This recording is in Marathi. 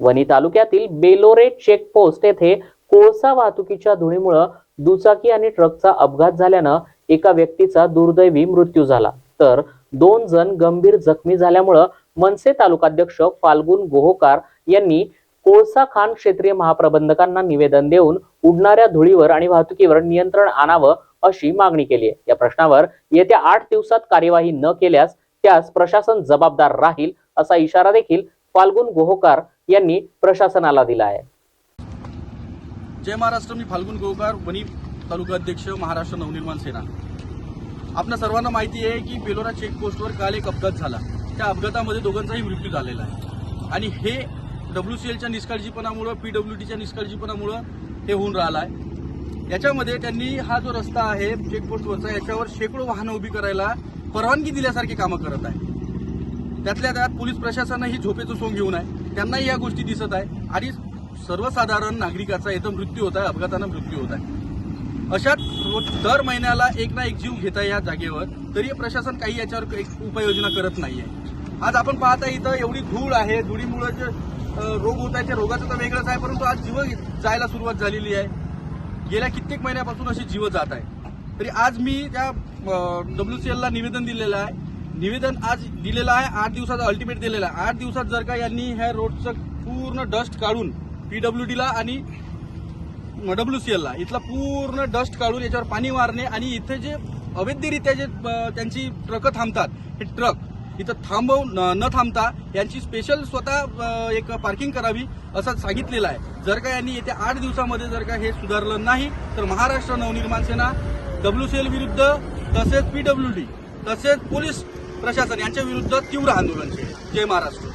वणी तालुक्यातील बेलोरे चेकपोस्ट येथे कोळसा वाहतुकीच्या धुळीमुळं दुचाकी आणि ट्रकचा अपघात झाल्यानं एका व्यक्तीचा दुर्दैवी मृत्यू झाला. तर दोन जण गंभीर जखमी झाल्यामुळं मनसे तालुकाध्यक्ष फाल्गुन गोहोकार यांनी कोळसा खान क्षेत्रीय महाप्रबंधकांना निवेदन देऊन उडणाऱ्या धुळीवर आणि वाहतुकीवर नियंत्रण आणावं अशी मागणी केली आहे. या प्रश्नावर येत्या आठ दिवसात कार्यवाही न केल्यास त्यास प्रशासन जबाबदार राहील असा इशारा देखील फाल्गुन गोहोकार यांनी प्रशासनाला दिला आहे. जय महाराष्ट्र मी फाल्गुन गोहकार वणी तालुका अध्यक्ष महाराष्ट्र नवनिर्माण सेना. आपल्या सर्वांना माहिती आहे की बेलोरा चेकपोस्टवर काल एक अपघात झाला. त्या अपघातामध्ये दोघांचाही मृत्यू झालेला आहे. आणि हे डब्ल्यू सी एलच्या निष्काळजीपणामुळं पी डब्ल्यू डीच्या निष्काळजीपणामुळं हे होऊन राहिलं आहे. याच्यामध्ये त्यांनी हा जो रस्ता आहे चेकपोस्टवरचा याच्यावर शेकडो वाहनं उभी करायला परवानगी दिल्यासारखी कामं करत आहे. त्यातल्या त्यात पोलीस प्रशासन ही झोपेचं सोंग घेऊन आहे. त्यांनाही या गोष्टी दिसत आहे. आणि सर्वसाधारण नागरिकाचा इथं मृत्यू होत आहे अपघातानं मृत्यू होत आहे. अशात रोज दर महिन्याला एक ना एक जीव घेत आहे या जागेवर तरी प्रशासन काही याच्यावर एक उपाययोजना करत नाहीये. आज आपण पाहता इथं एवढी धूळ आहे धुळीमुळे जे रोग होत आहे त्या रोगाचं तर वेगळंच आहे परंतु आज जीव जायला सुरुवात झालेली आहे. गेल्या कित्येक महिन्यापासून अशी जीव जात आहे. तरी आज मी त्या डब्ल्यू सी एलला निवेदन दिलेलं आहे. निवेदन आज दिलेलं आहे आठ दिवसाचा अल्टिमेट दिलेला आहे. आठ दिवसात जर का यांनी ह्या रोडचं पूर्ण डस्ट काढून पीडब्ल्यू डीला आणि डब्ल्यू सी एलला इथला पूर्ण डस्ट काढून याच्यावर पाणी मारणे आणि इथे जे अवैधरित्या जे त्यांची ट्रकं थांबतात हे ट्रक इथं थांबव न थांबता यांची स्पेशल स्वतः एक पार्किंग करावी असं सांगितलेलं आहे. जर का यांनी येत्या आठ दिवसामध्ये जर का हे सुधारलं नाही तर Maharashtra Navnirman Sena W C L विरुद्ध तसेच पीडब्ल्यू डी तसेच पोलीस प्रशासन यांच्या विरुद्ध तीव्र आंदोलन छेडेल जय महाराष्ट्र.